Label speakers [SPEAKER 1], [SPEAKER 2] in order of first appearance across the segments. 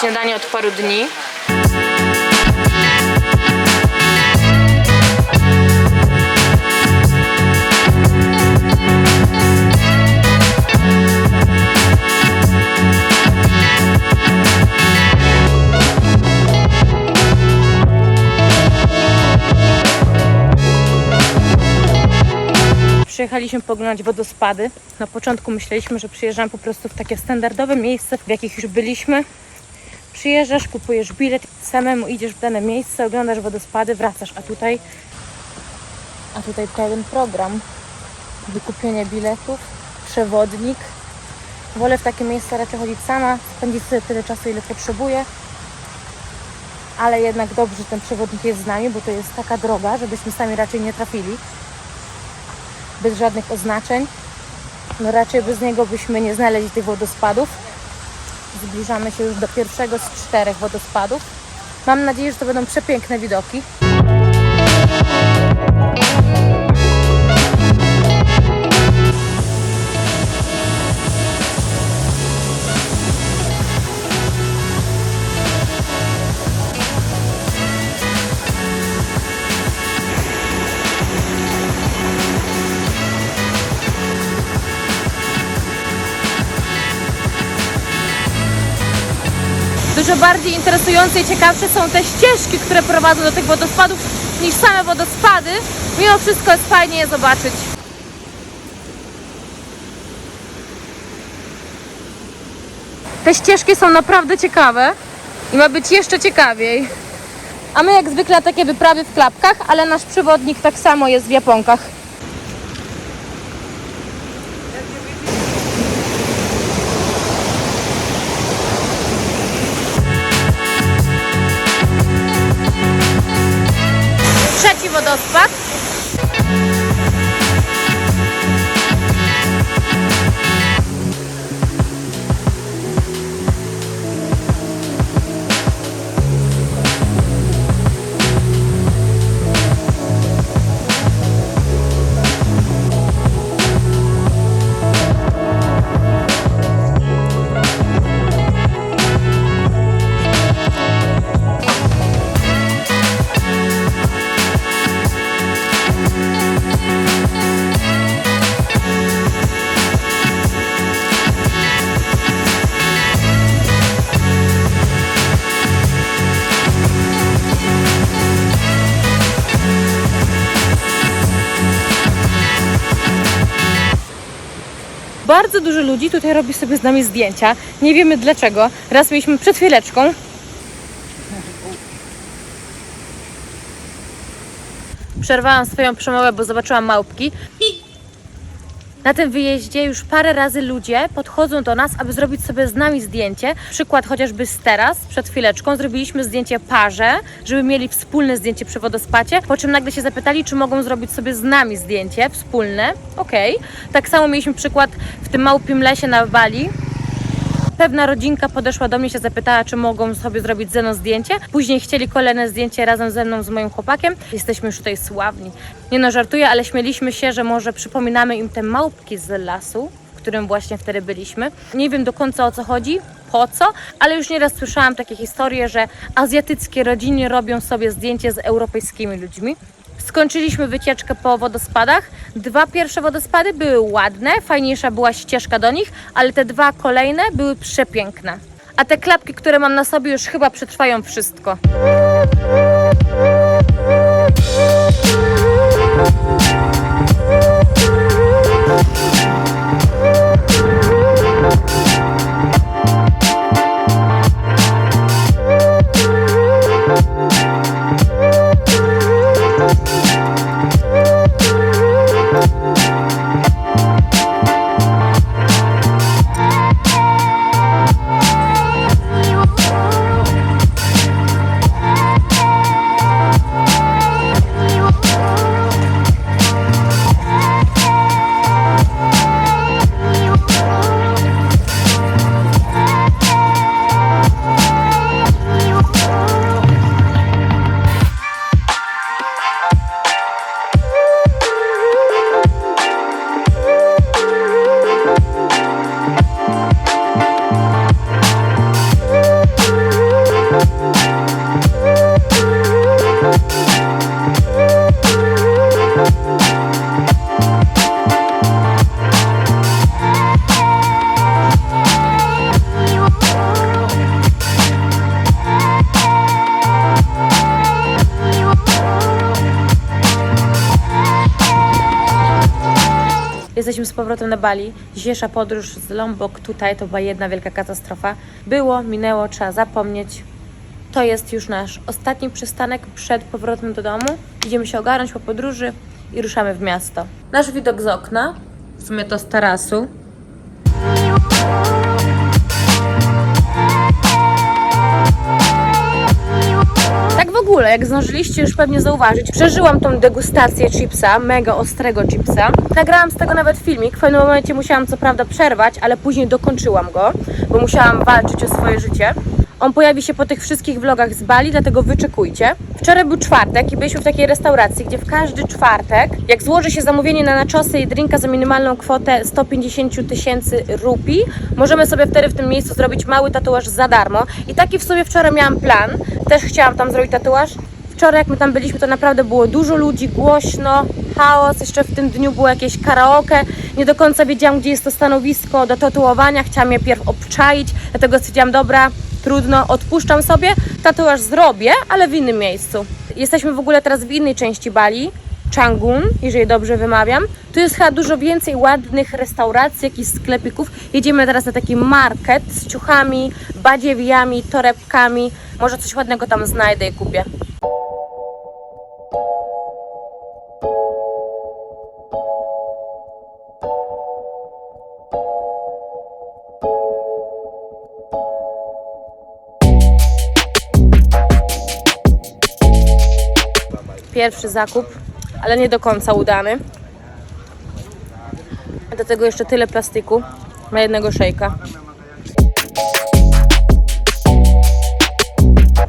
[SPEAKER 1] śniadanie od paru dni. Przyjechaliśmy poglądać wodospady. Na początku myśleliśmy, że przyjeżdżamy po prostu w takie standardowe miejsce, w jakich już byliśmy. Przyjeżdżasz, kupujesz bilet, samemu idziesz w dane miejsce, oglądasz wodospady, wracasz, a tutaj a tutaj pełen program. Wykupienie biletów, przewodnik. Wolę w takie miejsca raczej chodzić sama, spędzić sobie tyle czasu, ile potrzebuję. Ale jednak dobrze, że ten przewodnik jest z nami, bo to jest taka droga, żebyśmy sami raczej nie trafili bez żadnych oznaczeń. No raczej bez niego byśmy nie znaleźli tych wodospadów. Zbliżamy się już do pierwszego z czterech wodospadów. Mam nadzieję, że to będą przepiękne widoki. Dużo bardziej interesujące i ciekawsze są te ścieżki, które prowadzą do tych wodospadów niż same wodospady. Mimo wszystko jest fajnie je zobaczyć. Te ścieżki są naprawdę ciekawe i ma być jeszcze ciekawiej. A my jak zwykle takie wyprawy w klapkach, ale nasz przewodnik tak samo jest w japonkach. sábados, 4 Bardzo dużo ludzi tutaj robi sobie z nami zdjęcia. Nie wiemy dlaczego. Raz mieliśmy przed chwileczką. Przerwałam swoją przemowę, bo zobaczyłam małpki. Na tym wyjeździe już parę razy ludzie podchodzą do nas, aby zrobić sobie z nami zdjęcie. Przykład chociażby z teraz, przed chwileczką, zrobiliśmy zdjęcie parze, żeby mieli wspólne zdjęcie przy wodospacie, po czym nagle się zapytali, czy mogą zrobić sobie z nami zdjęcie wspólne. Okej. Tak samo mieliśmy przykład w tym małpim lesie na Bali. Pewna rodzinka podeszła do mnie się zapytała, czy mogą sobie zrobić ze mną zdjęcie. Później chcieli kolejne zdjęcie razem ze mną, z moim chłopakiem. Jesteśmy już tutaj sławni. Nie no, żartuję, ale śmieliśmy się, że może przypominamy im te małpki z lasu, w którym właśnie wtedy byliśmy. Nie wiem do końca o co chodzi, po co, ale już nieraz słyszałam takie historie, że azjatyckie rodziny robią sobie zdjęcie z europejskimi ludźmi. Skończyliśmy wycieczkę po wodospadach. Dwa pierwsze wodospady były ładne, fajniejsza była ścieżka do nich, ale te dwa kolejne były przepiękne. A te klapki, które mam na sobie, już chyba przetrwają wszystko. Jesteśmy z powrotem na Bali. Dzisiejsza podróż z Lombok tutaj to była jedna wielka katastrofa. Było, minęło, trzeba zapomnieć. To jest już nasz ostatni przystanek przed powrotem do domu. Idziemy się ogarnąć po podróży i ruszamy w miasto. Nasz widok z okna, w sumie to z tarasu, jak zdążyliście już pewnie zauważyć, przeżyłam tą degustację chipsa, mega ostrego chipsa. Nagrałam z tego nawet filmik, w pewnym momencie musiałam co prawda przerwać, ale później dokończyłam go, bo musiałam walczyć o swoje życie. On pojawi się po tych wszystkich vlogach z Bali, dlatego wyczekujcie. Wczoraj był czwartek i byliśmy w takiej restauracji, gdzie w każdy czwartek, jak złoży się zamówienie na naczosy i drinka za minimalną kwotę 150 tysięcy rupii, możemy sobie wtedy w tym miejscu zrobić mały tatuaż za darmo. I taki w sobie wczoraj miałam plan. Też chciałam tam zrobić tatuaż. Wczoraj jak my tam byliśmy, to naprawdę było dużo ludzi, głośno, chaos. Jeszcze w tym dniu było jakieś karaoke. Nie do końca wiedziałam, gdzie jest to stanowisko do tatuowania. Chciałam je pierw obczaić, dlatego stwierdziłam, dobra, trudno, odpuszczam sobie. Tatuaż zrobię, ale w innym miejscu. Jesteśmy w ogóle teraz w innej części Bali. Changun, jeżeli dobrze wymawiam. Tu jest chyba dużo więcej ładnych restauracji, jakichś sklepików. Jedziemy teraz na taki market z ciuchami, badziewiami, torebkami. Może coś ładnego tam znajdę i kupię. Pierwszy zakup, ale nie do końca udany. Do tego jeszcze tyle plastiku na jednego szejka.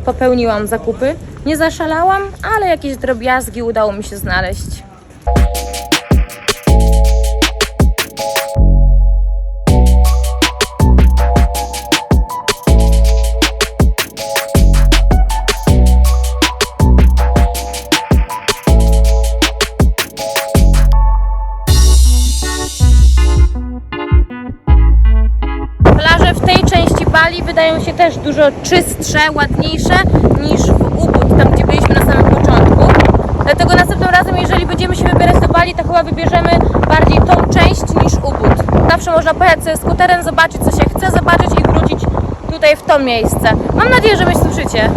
[SPEAKER 1] Popełniłam zakupy. Nie zaszalałam, ale jakieś drobiazgi udało mi się znaleźć. Czystsze, ładniejsze niż w Ubud, tam gdzie byliśmy na samym początku. Dlatego następnym razem, jeżeli będziemy się wybierać do Bali, to chyba wybierzemy bardziej tą część niż Ubud. Zawsze można pojechać sobie skuterem, zobaczyć co się chce zobaczyć i wrócić tutaj w to miejsce. Mam nadzieję, że mnie słyszycie.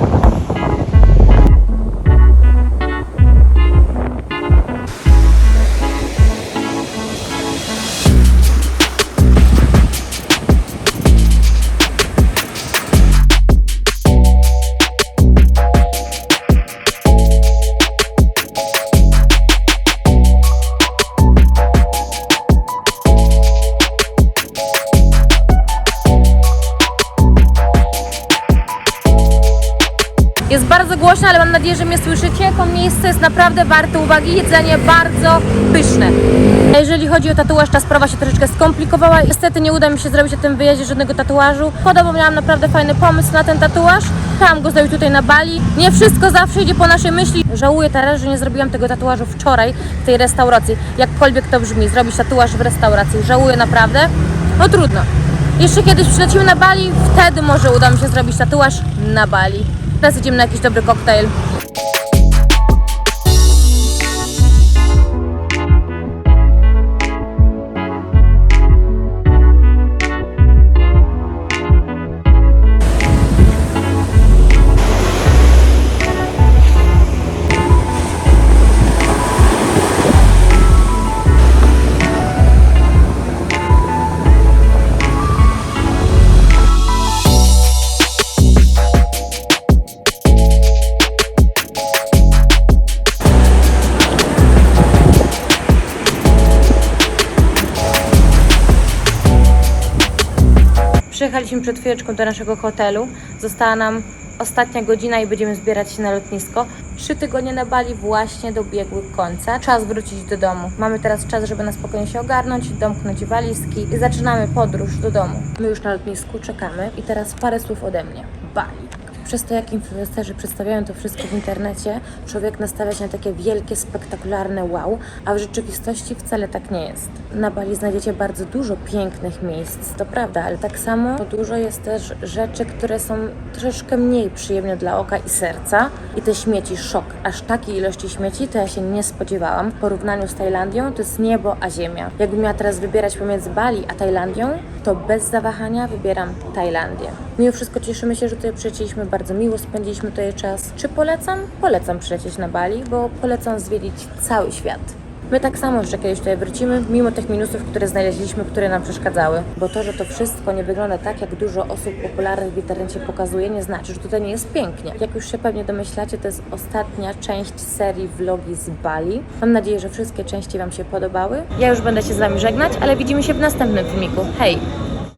[SPEAKER 1] Jest bardzo głośno, ale mam nadzieję, że mnie słyszycie. To miejsce jest naprawdę warte uwagi. Jedzenie bardzo pyszne. A Jeżeli chodzi o tatuaż, ta sprawa się troszeczkę skomplikowała. Niestety nie uda mi się zrobić na tym wyjeździe żadnego tatuażu. Bo miałam naprawdę fajny pomysł na ten tatuaż. Chciałam go zrobić tutaj na Bali. Nie wszystko zawsze idzie po naszej myśli. Żałuję teraz, że nie zrobiłam tego tatuażu wczoraj w tej restauracji. Jakkolwiek to brzmi, zrobić tatuaż w restauracji. Żałuję naprawdę. No trudno. Jeszcze kiedyś przylecimy na Bali, wtedy może uda mi się zrobić tatuaż na Bali. Teraz idziemy na jakiś dobry koktajl. Przyjechaliśmy przed chwileczką do naszego hotelu. Została nam ostatnia godzina i będziemy zbierać się na lotnisko. Trzy tygodnie na Bali właśnie dobiegły końca. Czas wrócić do domu. Mamy teraz czas, żeby na spokojnie się ogarnąć, domknąć walizki i zaczynamy podróż do domu. My już na lotnisku czekamy i teraz parę słów ode mnie. Bali. Przez to, jak influencerzy przedstawiają to wszystko w internecie, człowiek nastawia się na takie wielkie, spektakularne wow, a w rzeczywistości wcale tak nie jest. Na Bali znajdziecie bardzo dużo pięknych miejsc, to prawda, ale tak samo dużo jest też rzeczy, które są troszeczkę mniej przyjemne dla oka i serca. I te śmieci, szok. Aż takiej ilości śmieci to ja się nie spodziewałam. W porównaniu z Tajlandią to jest niebo a ziemia. Jakbym miała teraz wybierać pomiędzy Bali a Tajlandią, to bez zawahania wybieram Tajlandię. Mimo wszystko cieszymy się, że tutaj przylecieliśmy, bardzo miło spędziliśmy tutaj czas. Czy polecam? Polecam przylecieć na Bali, bo polecam zwiedzić cały świat. My tak samo jeszcze kiedyś tutaj wrócimy, mimo tych minusów, które znaleźliśmy, które nam przeszkadzały. Bo to, że to wszystko nie wygląda tak, jak dużo osób popularnych w internecie pokazuje, nie znaczy, że tutaj nie jest pięknie. Jak już się pewnie domyślacie, to jest ostatnia część serii vlogi z Bali. Mam nadzieję, że wszystkie części Wam się podobały. Ja już będę się z Wami żegnać, ale widzimy się w następnym filmiku. Hej!